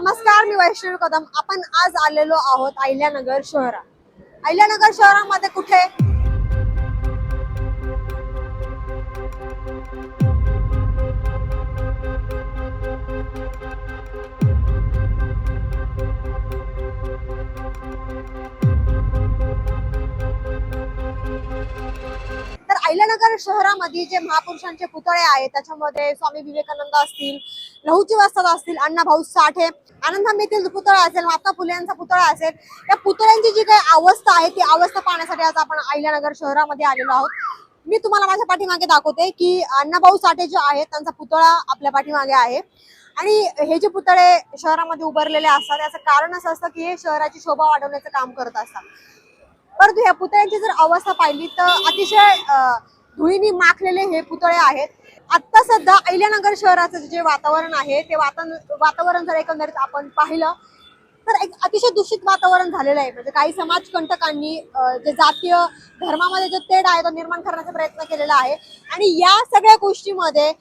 नमस्कार मी वैष्णवी कदम. आपण आज आलेलो आहोत अहिल्यानगर शहरात. अहिल्यानगर शहरामध्ये कुठे? अहिल्यानगर शहरामध्ये जे महापुरुषांचे पुतळे आहेत त्याच्यामध्ये स्वामी विवेकानंद असतील लहुची वास्तव असतील अण्णाभाऊ साठे आनंद येथील पुतळा असेल महात्मा फुले यांचा पुतळा असेल या पुतळ्यांची जी काही अवस्था आहे ती अवस्था पाहण्यासाठी आज आपण अहिल्यानगर शहरामध्ये आलेलो आहोत. मी तुम्हाला माझ्या पाठीमागे दाखवते की अण्णाभाऊ साठे जे आहेत त्यांचा पुतळा आपल्या पाठीमागे आहे. आणि हे जे पुतळे शहरामध्ये उभारलेले असतात याचं कारण असं असतं की हे शहराची शोभा वाढवण्याचं काम करत असतात. परंतु या पुतळ्यांची जर अवस्था पाहिली तर अतिशय धुळीने माखलेले हे पुतळे आहेत. आत्ता सध्या अहिल्यानगर शहराचं जे वातावरण आहे ते वातावरण वातावरण जर एकंदरीत आपण पाहिलं तर एक अतिशय दूषित वातावरण झालेलं आहे. म्हणजे काही समाजकंटकांनी कंटकांनी जे जातीय धर्मामध्ये जो तेढ आहे तो निर्माण करण्याचा प्रयत्न केलेला आहे. आणि या सगळ्या गोष्टीमध्ये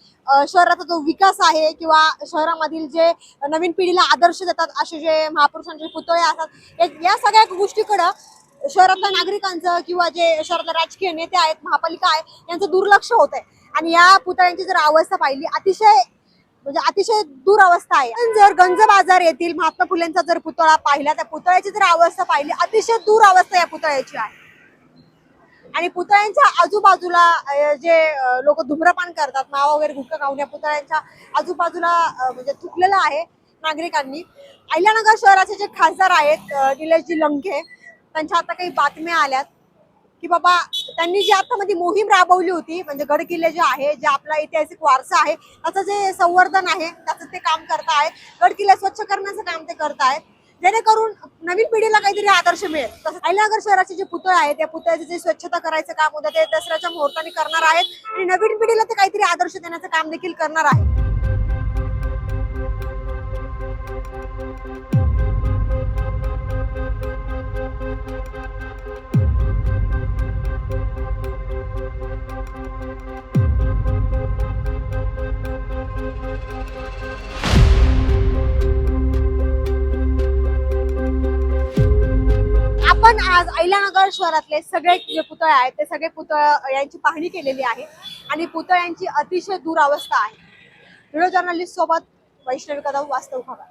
शहराचा जो विकास आहे किंवा शहरामधील जे नवीन पिढीला आदर्श देतात असे जे महापुरुषांचे पुतळे असतात या सगळ्या गोष्टीकडं शहरातल्या नागरिकांचं किंवा जे शहरातले राजकीय नेते आहेत महापालिका आहे यांचं दुर्लक्ष होत आहे. आणि या पुतळ्यांची जर अवस्था पाहिली अतिशय म्हणजे अतिशय दूर अवस्था आहे. पण जर गंज बाजार येथील महात्मा फुलेंचा जर पुतळा पाहिला त्या पुतळ्याची जर अवस्था पाहिली अतिशय दूर अवस्था या पुतळ्याची आहे. आणि पुतळ्यांच्या आजूबाजूला जे लोक धूम्रपान करतात मावा वगैरे गुटखा खाऊन या पुतळ्यांच्या आजूबाजूला म्हणजे थुकलेलं आहे नागरिकांनी. अहिल्यानगर शहराचे जे खासदार आहेत निलेशजी लंके त्यांच्या आता काही बातम्या आल्यात की बाबा त्यांनी जी आता मध्ये मोहीम राबवली होती म्हणजे गड किल्ले जे आहे जे आपला ऐतिहासिक वारसा आहे त्याचं जे संवर्धन आहे त्याचं ते काम करतायत गड किल्ले स्वच्छ करण्याचं काम ते करतायत जेणेकरून नवीन पिढीला काहीतरी आदर्श मिळेल. तसंच अहिल्यानगर शहराचे जे पुतळे आहेत त्या पुतळ्याचे जे स्वच्छता करायचं काम होतं ते दसऱ्याच्या मुहूर्ताने करणार आहेत आणि नवीन पिढीला ते काहीतरी आदर्श देण्याचं काम देखील करणार आहे आपण आज अहिल्यानगर शहरातले सगळे जे पुतळे आहेत ते सगळे पुतळ यांची पाहणी केलेली आहे आणि पुतळ्यांची अतिशय दुरावस्था आहे. व्हिडिओ जर्नलिस्ट सोबत वैष्णवी कदम वास्तव खबर